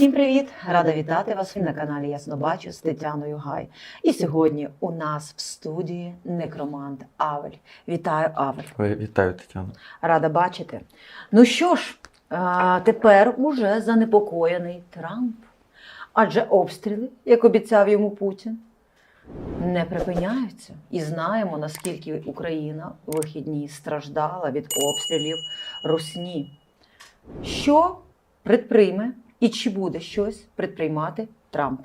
Всім привіт! Рада вітати вас на каналі Ясно Бачу з Тетяною Гай. І сьогодні у нас в студії некромант Авель. Вітаю, Авель! Вітаю, Тетяна. Рада бачити. Ну що ж, тепер уже занепокоєний Трамп. Адже обстріли, як обіцяв йому Путін, не припиняються. І знаємо, наскільки Україна у вихідні страждала від обстрілів Русні. Що предприйме і чи буде щось предприймати Трамп?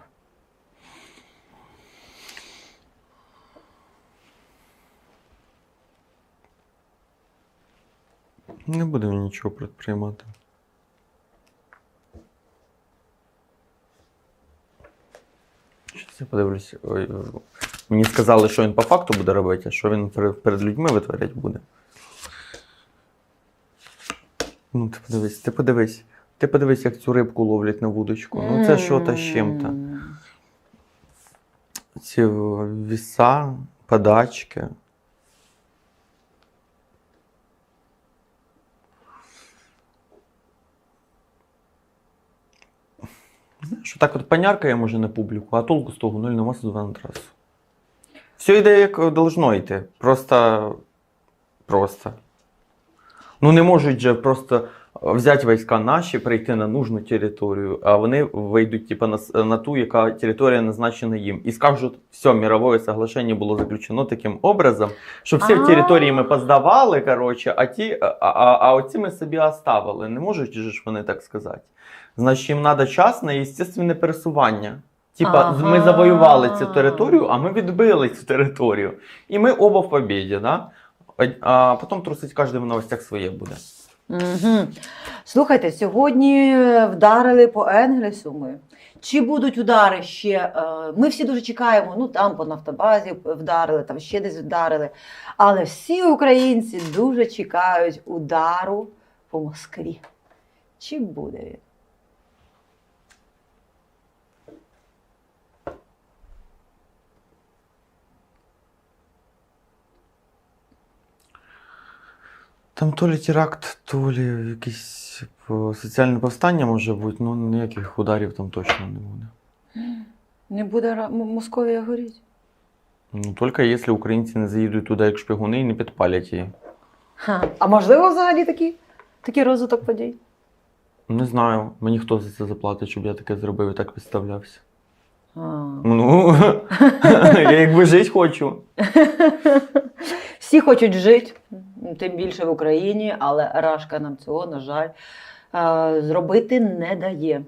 Не будемо нічого предприймати. Щас я подивлюсь. Ой. Мені сказали, що він по факту буде робити, а що він перед людьми витворять буде. Ну, ти подивись, ти подивись. Ти подивись, як цю рибку ловлять на вудочку. Ну це що то з чим-то. Ці віса, подачки. Знаєш, так от поняркає може на публіку, а толку з того нуль нема сюди на трасу. Все йде як должно йти. Просто. Просто. Ну не можуть же просто взяти війська наші, прийти на нужну територію, а вони вийдуть типу, на, на ту, яка територія назначена їм. І скажуть, все, мировое соглашення було заключено таким образом, що всі А. території ми поздавали, коротше, а ті, а, а, а оці ми собі оставили. Не можуть же ж вони так сказати. Значить, їм треба час на естественне пересування. Типа, Ага. ми завоювали цю територію, а ми відбили цю територію. І ми оба в побіді, да? А потім трусить кожен в новостях своє буде. Угу. Слухайте, сьогодні вдарили по Енгельсу ми. Чи будуть удари ще? Е, Ми всі дуже чекаємо, ну там по нафтобазі вдарили, там ще десь вдарили. Але всі українці дуже чекають удару по Москві. Чи буде він? Там то лі теракт, то лі якесь е, соціальне повстання може бути, ну ніяких ударів там точно не буде. Не буде Московія горіти? Ну, тільки якщо українці не заїдуть туди як шпигуни і не підпалять її. Ха. А можливо взагалі такий, такий розвиток подій? Не знаю, мені хто за це заплатить, щоб я таке зробив і так підставлявся. А. Ну, я якби жити хочу. Всі хочуть жити, тим більше в Україні, але Рашка нам цього, на жаль, зробити не дає.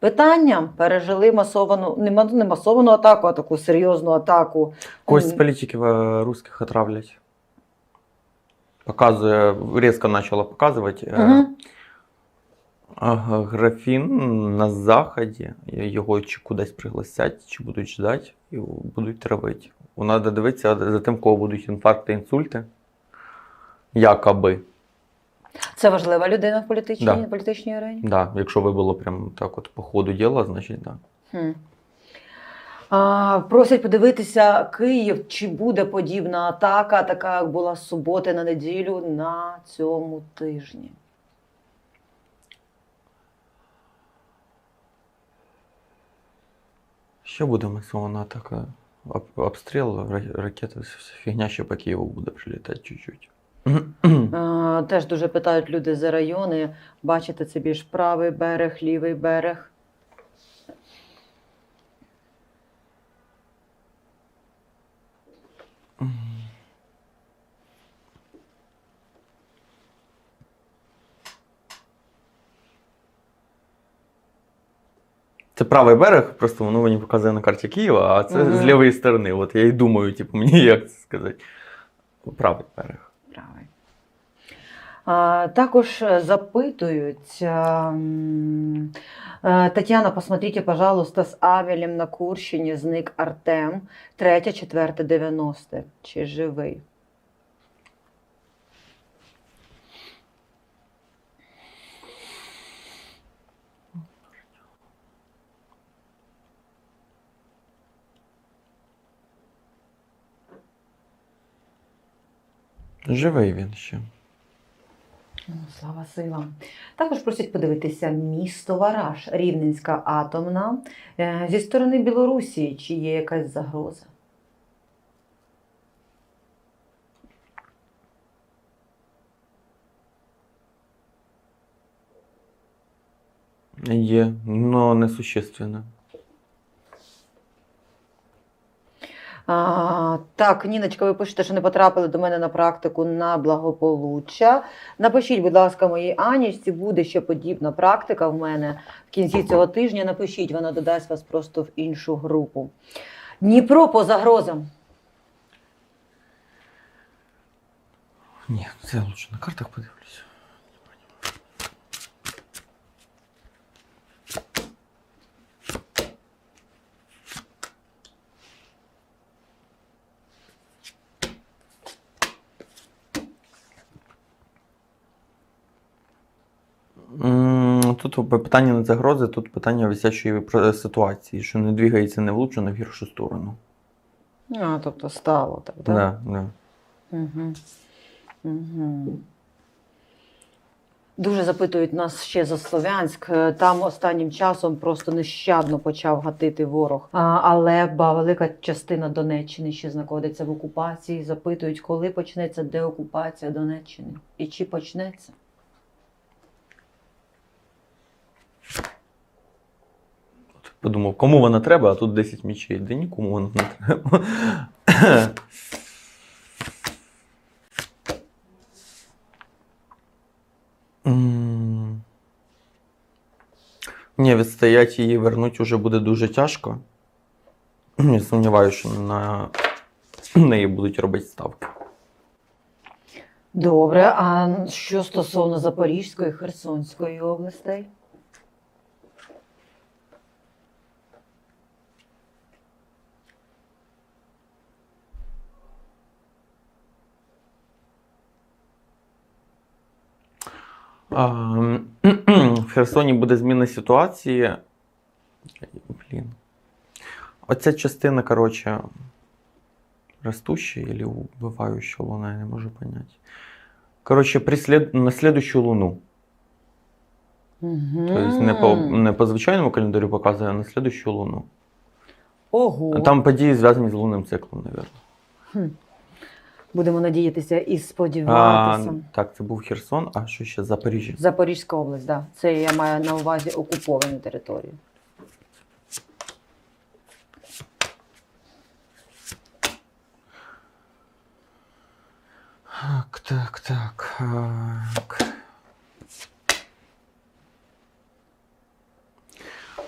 Питання пережили масовану, не масовану атаку, а таку серйозну атаку. Когось з політиків е, русських отравлять. Показує, різко почала показувати. Мгм. Ага, Графін на заході, його чи кудись пригласять, чи будуть ждати і будуть травити. Треба дивитися за тим, кого будуть інфаркти, інсульти. Якоби. Це важлива людина в політичній, Да. політичній арені. Да, якщо ви було прям так от по ходу діла, значить так. Да. Хм. А, просять подивитися Київ, чи буде подібна атака, така як була з суботи на неділю на цьому тижні. Що буде масована атака? Об- Обстріл, ра- ракети, фігня ще по Києву буде прилітати чуть-чуть. Теж дуже питають люди за райони. Бачите, це більш правий берег, лівий берег. Це правий берег, просто воно мені показує на карті Києва, а це Мгм. з лівої сторони. От я і думаю, типу, мені як це сказати. Правий берег. Правий. А, також е, запитують. а, м, е, Тетяна, посмотрите, пожалуйста, з Авелем на Курщині зник Артем, 3, 4, 90. Чи живий? Живий він ще. Ну, Слава силам. Також просять подивитися місто Вараж, Рівненська атомна. Е, Зі сторони Білорусі, чи є якась загроза? Є, но несущественно. А, так, Ніночка, ви пишете, що не потрапили до мене на практику на благополуччя. Напишіть, будь ласка, моїй Анічці, буде ще подібна практика в мене в кінці цього тижня. Напишіть, вона додасть вас просто в іншу групу. Дніпро по загрозам. Ні, це я лучше на картах подивлюся. М, Тут питання не загрози, тут питання висячої ситуації, що не двигається не в лучшу, не в гіршу сторону. А, тобто стало так, так? Да, да. Угу. Угу. Дуже запитують нас ще за Слов'янськ. Е, Там останнім часом просто нещадно почав гатити ворог. А, але ба, велика частина Донеччини ще знаходиться в окупації. Запитують, коли почнеться деокупація Донеччини і чи почнеться. Подумав, кому вона треба, а тут 10 мічей. Да нікому вона не треба. Ні, відстояти її вернуть уже буде дуже тяжко. Я сумніваюся, що на неї будуть робити ставки. Добре, а що стосовно Запорізької, Херсонської областей? в Херсоні буде зміна ситуації. Блін. Оця частина, коротше, растущая или убывающая луна, я не можу понять. Коротше, прислід... на следующую луну. Угу. Тобто не по, не по звичайному календарю показує, а на следующую луну. Ого. Там події зв'язані з лунним циклом, мабуть. Будемо надіятися і А, сподіватися. так, це був Херсон, а що ще Запоріжжя. Запорізька область, так. Да. Це я маю на увазі окуповані території. Так, так, так. так.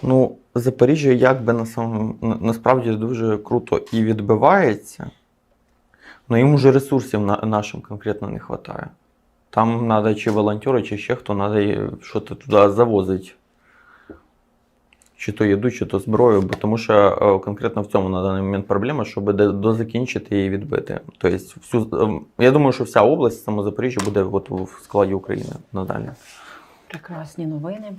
Ну, Запоріжжя якби на самому, насправді дуже круто і відбивається, але їм уже ресурсів на, нашим конкретно не вистачає. Там треба чи волонтери, чи ще хто треба щось туди завозити. Чи то їду, чи то зброю, бо тому що е, конкретно в цьому на даний момент проблема, щоб дозакінчити і відбити. Тобто, всю, ем, я думаю, що вся область, саме Запоріжжя, буде от в складі України надалі. Прекрасні новини.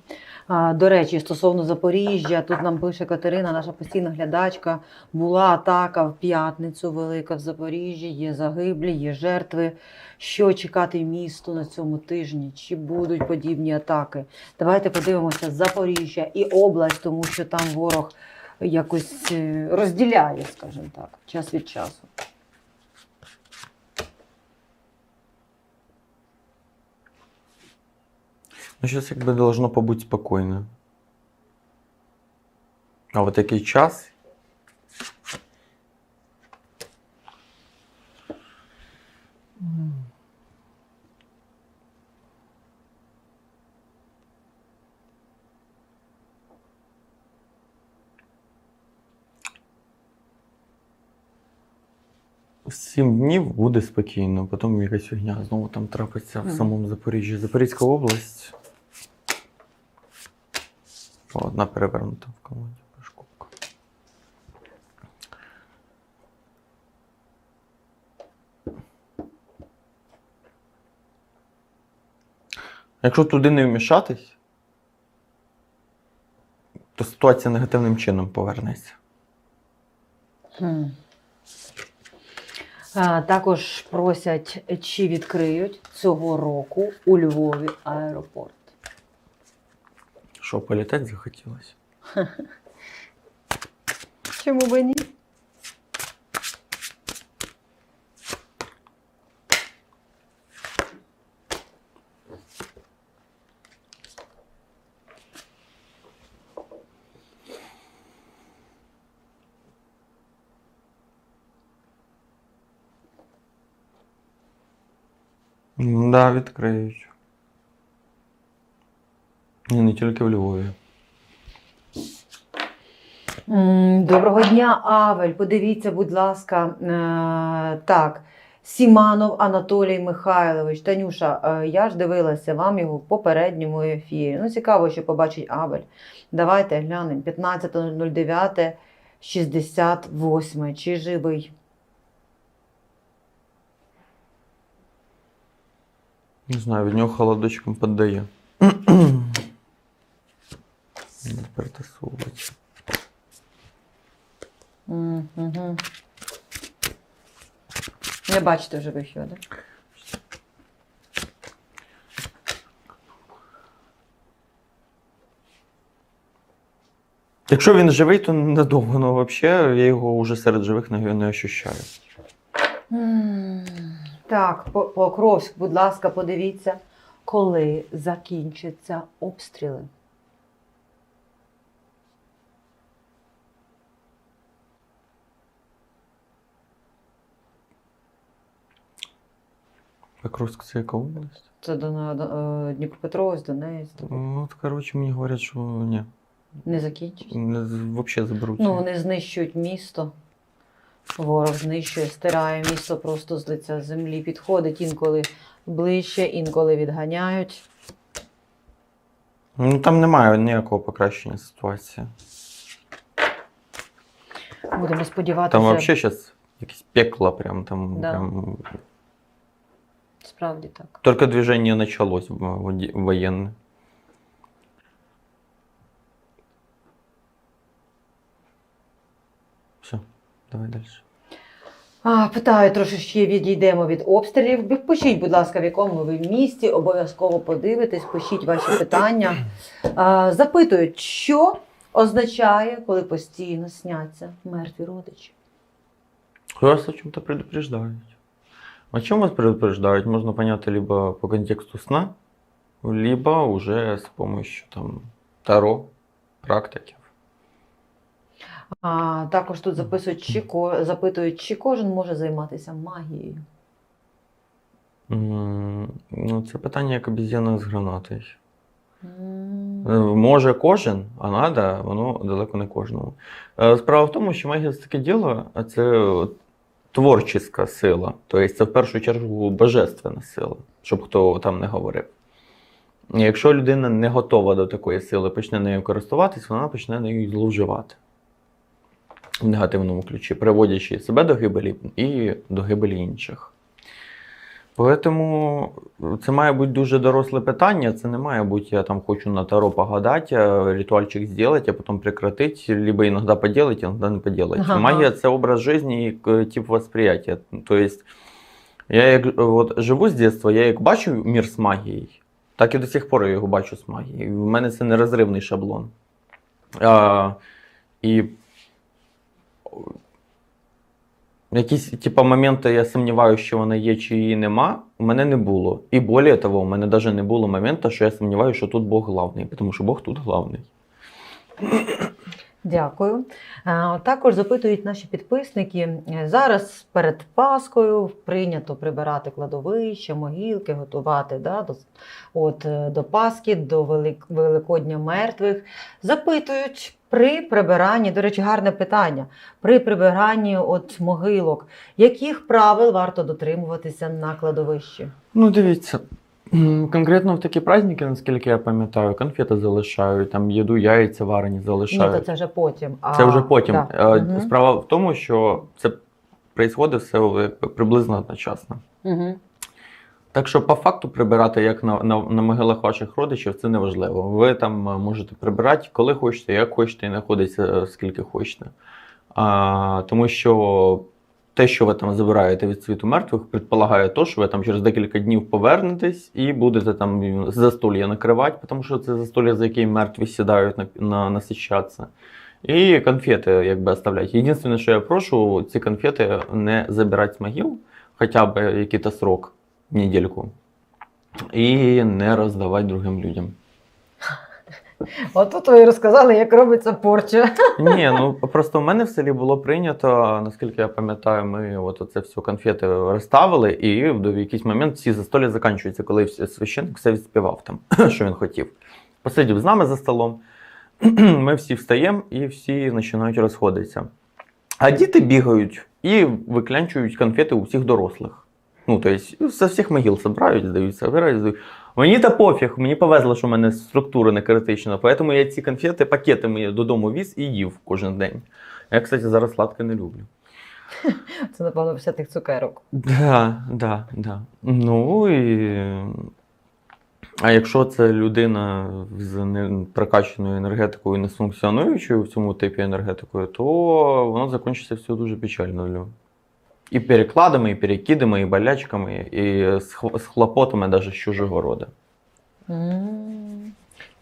А, до речі, стосовно Запоріжжя, тут нам пише Катерина, наша постійна глядачка. Була атака в п'ятницю велика в Запоріжжі, є загиблі, є жертви. Що чекати місту на цьому тижні? Чи будуть подібні атаки? Давайте подивимося Запоріжжя і область, тому що там ворог якось е, розділяє, скажімо так, час від часу. Ну, зараз якби должно побути спокійно. А от який час? Сім днів буде спокійно, потім якась фігня знову там трапиться в самому Запоріжжі. Запорізька область. Одна перевернута в колоді Пашковка. Якщо туди не вмішатись, то ситуація негативним чином повернеться. А, також просять, чи відкриють цього року у Львові аеропорт. Що, політати захотілося? Чому би ні? М, Да, відкриють. Не тільки в Львові. Доброго дня, Авель. Подивіться, будь ласка. Е, так, Сіманов Анатолій Михайлович. Танюша, е, я ж дивилася вам його в попередньому ефірі. Ну, цікаво, що побачить Авель. Давайте глянемо. 15.09, 68. Чи живий? Не знаю, від нього холодочком піддає. Не перетасовувати. Угу. Не бачите живих його, так? Якщо він живий, то недовго, ну взагалі я його вже серед живих не, не ощущаю. М, Так, По- Покровськ, будь ласка, подивіться, коли закінчаться обстріли. Покровськ це яка область? Це е, Дніпропетровськ, Донецьк. Ну, от, коротше, мені говорять, що ні. Не закінчиться. Взагалі заберуть. Ну, вони знищують місто. Ворог знищує, стирає місто просто з лиця землі, підходить інколи ближче, інколи відганяють. Ну там немає ніякого покращення ситуації. Будемо сподіватися, Там взагалі зараз якесь пекло, прям там. Да. Прям... справді так. Только движение началось военное. Все, давай дальше. А, питаю, трошечки відійдемо від обстрілів. Пишіть, будь ласка, в якому ви місті, обов'язково подивитесь, пишіть ваші питання. А, запитують, що означає, коли постійно сняться мертві родичі. Вас о чем-то предупреждают. О чем вас предупреждают, можно понять либо по контексту сна, либо уже с помощью там Таро, практики. А, також тут записують, чи ко... запитують, чи кожен може займатися магією. М, Ну, це питання як обіз'яна з гранатою. М. Е, Може кожен, а надо, воно далеко не кожному. Е, Справа в тому, що магія це таке діло, а це творча сила. Тобто це в першу чергу божественна сила, щоб хто там не говорив. Якщо людина не готова до такої сили, почне нею користуватись, вона почне нею зловживати в негативному ключі, приводячи себе до гибелі і до гибелі інших. Тому це має бути дуже доросле питання. Це не має бути, я там хочу на таро погадати, ритуальчик зробити, а потім прекратити, либо іноді поділити, іноді не поділити. Ага. Магія це образ життя і е, тип восприятия. Тобто, я як е, от, живу з дитинства, я як бачу мір з магією, так і до сих пор я його бачу з магією. У мене це нерозривний шаблон. А, і Якісь типа моменти, я сумніваюся, що вона є чи її нема, у мене не було. І більше того, у мене навіть не було моменту, що я сумніваюся, що тут Бог главний, тому що Бог тут главний. Дякую. Також запитують наші підписники. Зараз перед Паскою прийнято прибирати кладовища, могилки, готувати да, до, от, е, до Пасхи, до Великодня мертвих. Запитують при прибиранні, до речі, гарне питання. При прибиранні от могилок, яких правил варто дотримуватися на кладовищі? Ну, дивіться. Конкретно в такі праздники, наскільки я пам'ятаю, конфети залишають, там їду, яйця варені Ні, то це вже потім. А, Це вже потім. так. Е, Справа в тому, що це відбувається все приблизно одночасно. Мгм. Так що по факту прибирати як на, на, на могилах ваших родичів, це не важливо. Ви там е, можете прибирати коли хочете, як хочете, і знаходитися е, скільки хочете. А, тому що те, що ви там забираєте від світу мертвих, предполагає то, що ви там через декілька днів повернетесь і будете там застолья накривати, тому що це застолья, за яким мертві сідають на, на насищатися. І конфети якби оставлять. Єдине, що я прошу, ці конфети не забирати з могил, хоча б якийсь срок, недельку, і не роздавати другим людям. Отут ви розказали, як робиться порча. Ні, ну просто в мене в селі було прийнято, наскільки я пам'ятаю, ми от оце все конфети розставили, і в якийсь момент всі застолі закінчуються, коли священник все відспівав там, що він хотів. Посидів з нами за столом, ми всі встаємо і всі починають розходитися. А діти бігають і виклянчують конфети у всіх дорослих. Ну, тобто, з всіх могил збирають, здають, збирають, здають. Мені та пофіг, мені повезло, що в мене структура не критична, тому я ці конфети пакетами додому віз і їв кожен день. Я, кстати, зараз сладке не люблю. Це, напевно, після тих цукерок. Да, да, да. Ну і. А якщо це людина з прокачаною енергетикою, не функціонуючою в цьому типі енергетикою, то воно закінчиться все дуже печально. І перекладами, і перекидами, і болячками, і з хлопотами навіть з чужого роду. М.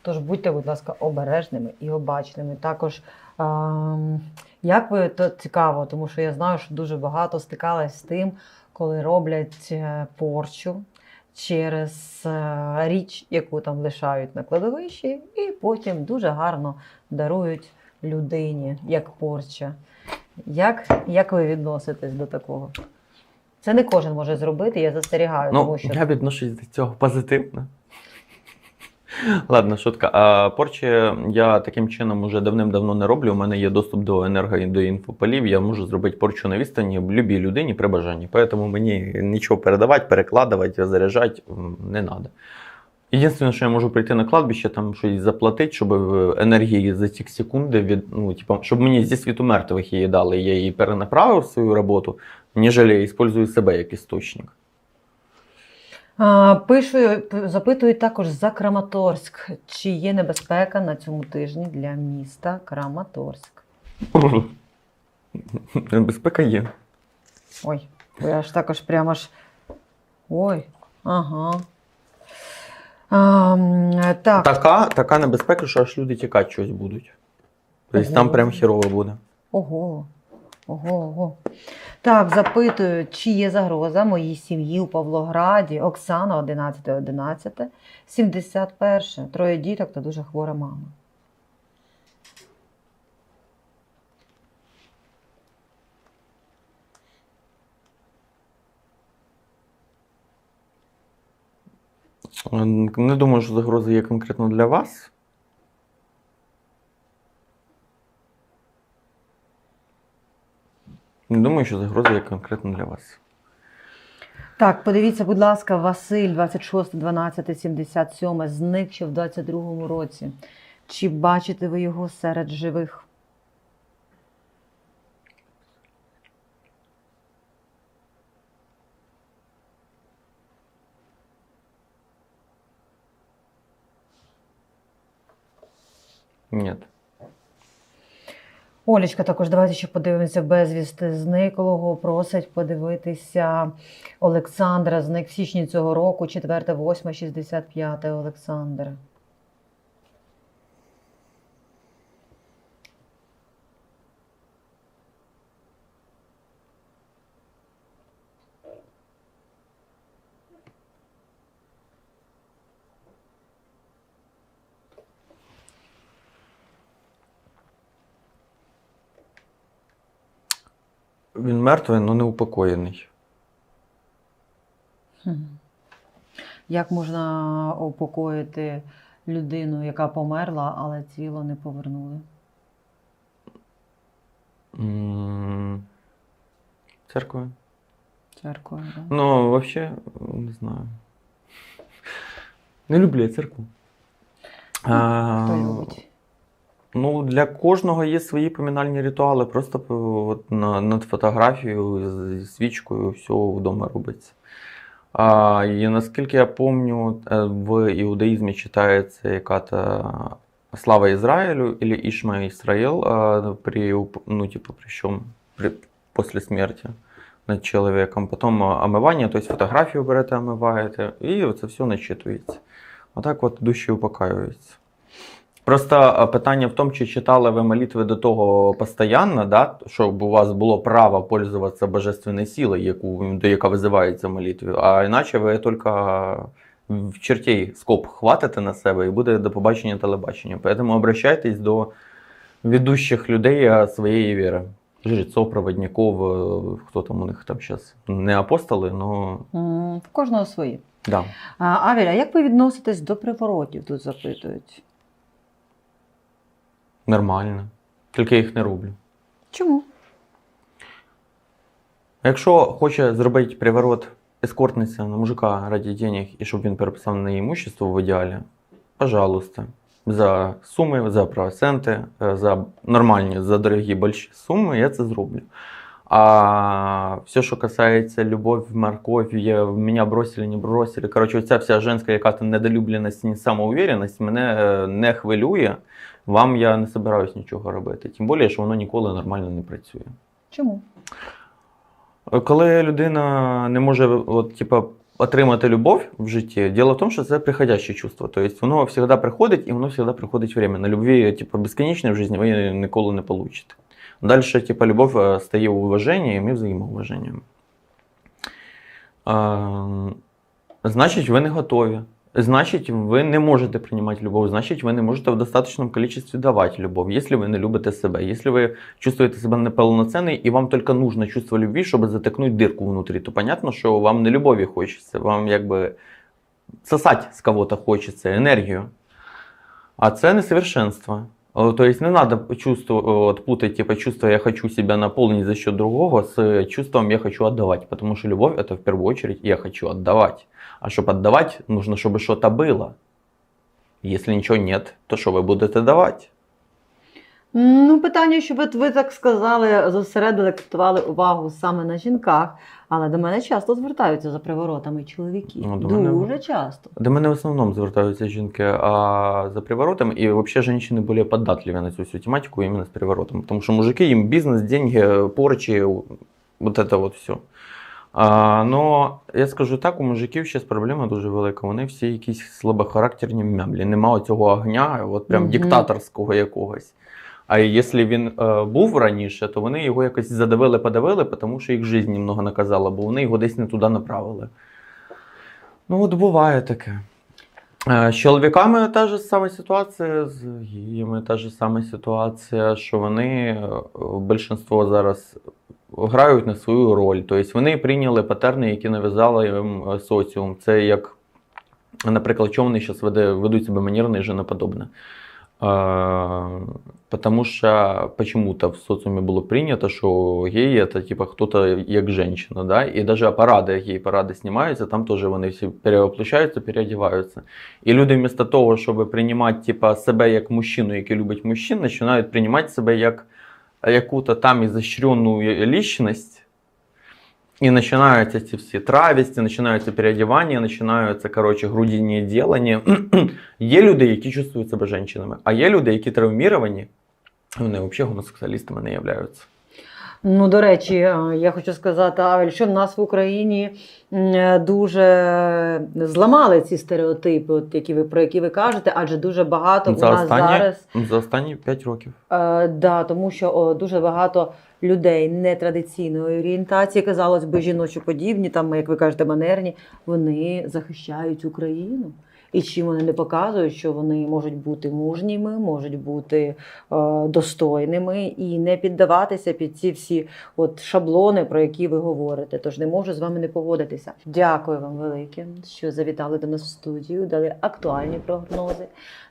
Тож будьте, будь ласка, обережними і обачними. Також, ем, як ви то цікаво, тому що я знаю, що дуже багато стикалась з тим, коли роблять е, порчу через е, річ, яку там лишають на кладовищі, і потім дуже гарно дарують людині як порча. Як, як ви відноситесь до такого? Це не кожен може зробити, я застерігаю, Ну, тому що я відношусь до цього позитивно. Ладно, шутка. А порчі я таким чином уже давним-давно не роблю. У мене є доступ до енерго і до інфополів. Я можу зробити порчу на відстані в любій людині при бажанні. Тому мені нічого передавати, перекладувати, заряджати не треба. Єдине, що я можу прийти на кладбище, там щось заплатити, щоб енергії за ці секунди від, ну, типу, щоб мені зі світу мертвих її дали, я її перенаправив в свою роботу, ніж я використовую себе як істочник. А, Пишу, запитують також за Краматорськ. Чи є небезпека на цьому тижні для міста Краматорськ? Безпека є. Ой, я ж також прямо ж. Ой, ага. А, так, Така, така небезпека, що аж люди тікати щось будуть. Тобто там прям хірово буде. ого. Ого, ого. Так, запитую, чи є загроза моїй сім'ї у Павлограді. Оксана 11 11 71 Троє діток та дуже хвора мама. Не думаю, що загроза є конкретно для вас. Не думаю, що загроза є конкретно для вас. Так, подивіться, будь ласка, Василь 26 12 77 зник ще в 22-му році. Чи бачите ви його серед живих? Ні. Олічка, також давайте ще подивимося безвісти зниклого. Просить подивитися Олександра. Зник в січні цього року, 4, 8, 65 Олександр. Він мертвий, але не упокоєний. Як можна упокоїти людину, яка померла, але тіло не повернули? Церквою. Церквою, да? Ну, взагалі, не знаю. Не люблю я церкву. А, Хто любить? Ну, для кожного є свої поминальні ритуали. Просто от, на, над фотографією зі свічкою все вдома робиться. А, і наскільки я пам'ятаю, в іудаїзмі читається яка-то слава Ізраїлю або Ішма Ісраїл при, ну, типу, при? При, після смерті. над чоловіком, потім омивання, тобто фотографію берете, омиваєте, і це все начитується. Отак от душі упокаюються. Просто е, питання в тому, чи читали ви молитви до того постійно, да, щоб у вас було право пользуватися божественною силою, яку, до яка визивається в молитві, а іначе ви тільки в чертей скоп хватите на себе і буде до побачення телебачення. Тому обращайтесь до ведущих людей е, своєї віри. Жрецов, проводников, е, хто там у них там зараз не апостоли, але В кожного свої. да. А, Авіля, як ви відноситесь до приворотів? Тут запитують. Нормально. Тільки я їх не роблю. Чому? Якщо хоче зробити приворот ескортниця на мужика раді денег і щоб він переписав на імущество в ідеалі, пожалуйста. За суми, за проценти, е, за нормальні, за дорогі більші суми, я це зроблю. А все, що касається любов, морковь, я, мене бросили, не бросили. Коротше, ця вся женська яка-то недолюбленість, не самоуверенність мене е, не хвилює. Вам я не збираюсь нічого робити. Тим більше, що воно ніколи нормально не працює. Чому? Коли людина не може от, типа, отримати любов в житті, діло в тому, що це приходяще чувство. Тобто воно завжди приходить і воно завжди приходить временно. Любві, типа, безконечної в житті ви ніколи не получите. Далі, типа, любов е, стає уваженням і взаємоуваженням. А, значить, ви не готові. Значить, ви не можете приймати любов, значить, ви не можете в достаточному кількості давати любов, якщо ви не любите себе. Якщо ви чувствуете себя неполноценной, и вам только нужно чувство любви, чтобы затыкнуть дырку внутри, то понятно, что вам не любові хочеться, вам якби сосать з кого-то хочеться, енергію. А це несовершенство. О, То есть не надо чувство, от, путать типа, чувство «я хочу себя наполнить за счет другого» с чувством «я хочу отдавать», потому что любовь — это в первую очередь «я хочу отдавать». А чтобы отдавать, нужно, чтобы что-то было. Если ничего нет, то что вы будете давать? Ну, питання, от ви так сказали, зосередили, акцентували увагу саме на жінках, але до мене часто звертаються за приворотами чоловіки. Ну, до Дуже мене- часто. До мене в основному звертаються жінки а за приворотом, і взагалі жінки більш податливі на цю всю тематику іменно з приворотом. Тому що мужики їм бізнес, деньги, порчі, вот это вот все. А, но я скажу так, у мужиків зараз проблема дуже велика. Вони всі якісь слабохарактерні мямлі. Нема цього огня, от прям Мгм. диктаторського якогось. А якщо він е, був раніше, то вони його якось задавили, подавили, тому що їх життя немного наказала, бо вони його десь не туди направили. Ну, от буває таке. Е, З чоловіками та ж сама ситуація, з гіями та ж сама ситуація, що вони е, більшинство зараз грають на свою роль. Тобто вони прийняли патерни, які нав'язали їм е, соціум. Це як, наприклад, чому вони зараз ведуть себе манірно і женоподобне. Э, Потому что почему-то в социуме было принято, что геи это типа кто-то як женщина, да, и даже парады, гей-парады снимаються, там тоже вони всі перевоплощаються, переодіваються. І люди вместо того, щоб приймати типа, себе як мужчину, який любить мужчин, починають приймати себе як яку-то там изощренную личность, и начинаются эти все травісті, починаються переодівання, починаються, короче, грудіння ділення. є люди, які чувствують себе жінками, а є люди, які травміровані, вони взагалі гомосексуалістами не являються. Ну, до речі, е, я хочу сказати, Авель, що в нас в Україні е, дуже зламали ці стереотипи, от які ви про які ви кажете, адже дуже багато За у нас останні- зараз. За останні 5 років. Е, да, тому що о, дуже багато людей нетрадиційної орієнтації, казалось би, жіночоподібні, там, як ви кажете, манерні, вони захищають Україну. І чим вони не показують, що вони можуть бути мужніми, можуть бути е, достойними і не піддаватися під ці всі от шаблони, про які ви говорите. Тож не можу з вами не погодитися. Дякую вам велике, що завітали до нас в студію, дали актуальні прогнози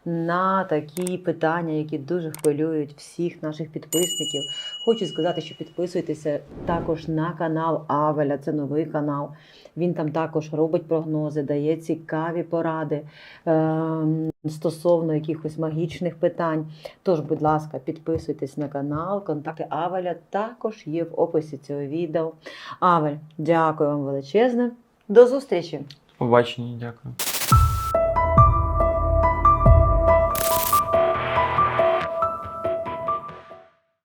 на такі питання, які дуже хвилюють всіх наших підписників. Хочу сказати, що підписуйтеся також на канал Авеля. Це новий канал. Він там також робить прогнози, дає цікаві поради ем, стосовно якихось магічних питань. Тож, будь ласка, підписуйтесь на канал. Контакти Авеля також є в описі цього відео. Авель, дякую вам величезне. До зустрічі! Побачення, дякую.